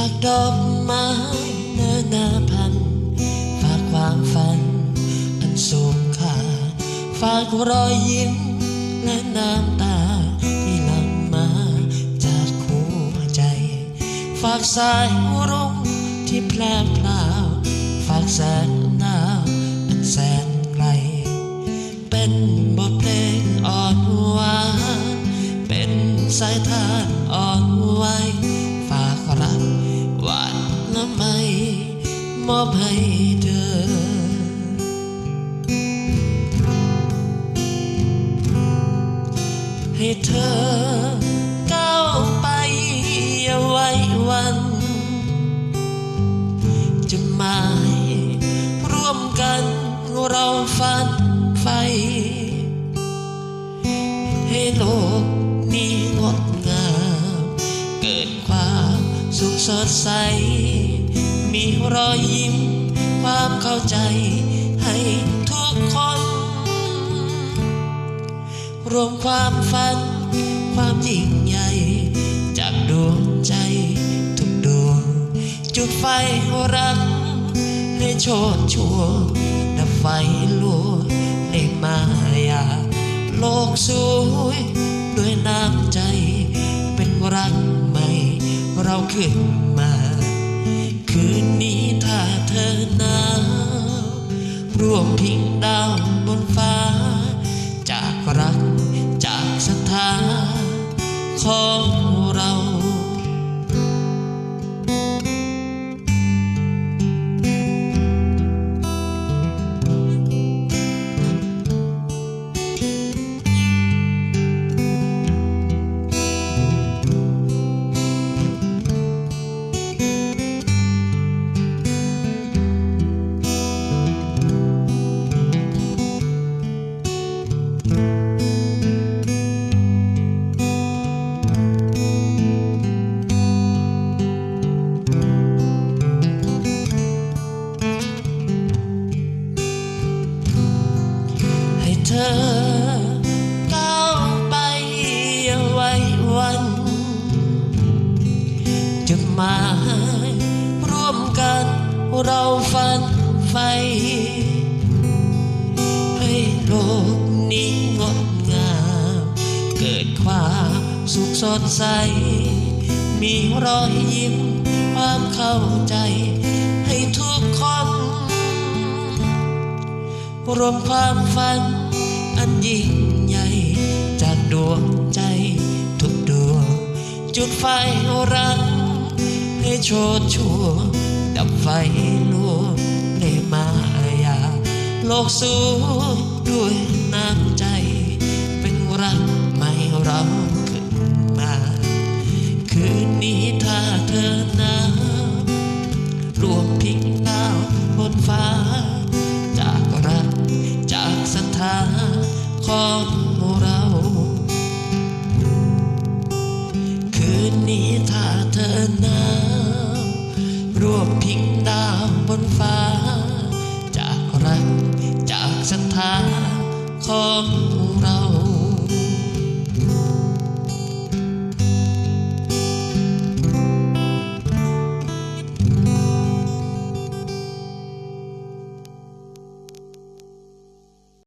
ฝากดอกไม้นื้อนาพัน ฝากความฝัน อันสูงค่าฝากรอยยิ้มและน้ำตาที่หลั่งมาจากหัวใจ ฝากสายรุ้งที่แพลวพลาว ฝากแสงดาวอันแสนไกลเป็น มอบให้เธอ ให้เธอก้าวไปอย่าไว้วันจะหมายร่วมกันเราฝันไฟ ให้โลกนี้งดงาม เกิดความสุขสดใส มีรอยยิ้ม ความเข้าใจให้ทุกคน รวมความฝัน ความยิ่งใหญ่ จากดวงใจทุกดวง จุดไฟรัก ให้โชดช่วงดับไฟลวงให้มายา โลกสวยด้วยน้ำใจ เป็นรักใหม่ เราขึ้นมา หนาวร่วมพิงดาวบนฟ้า จากรักจากศรัทธาของ อก้าวไปอย่าไว้วัน จะมาร่วมกันเราฝันไฟ ให้โลกนี้งดงาม เกิดความสุขสดใส มีรอยยิ้มความเข้าใจ ให้ทุกคน รวมความฝัน อันยิ่งใหญ่ จากดวงใจทุกดวง จุดไฟรัก ให้โชดช่วดับไฟลวงในมายา โลกสวยด้วยน้ำใจ เป็นรักใหม่เราขึ้นมา คืนนี้ ของเรา คืนนี้ถ้าเธอหนาวรวมพิงดาวบนฟ้า จากรักจากศรัทธาของ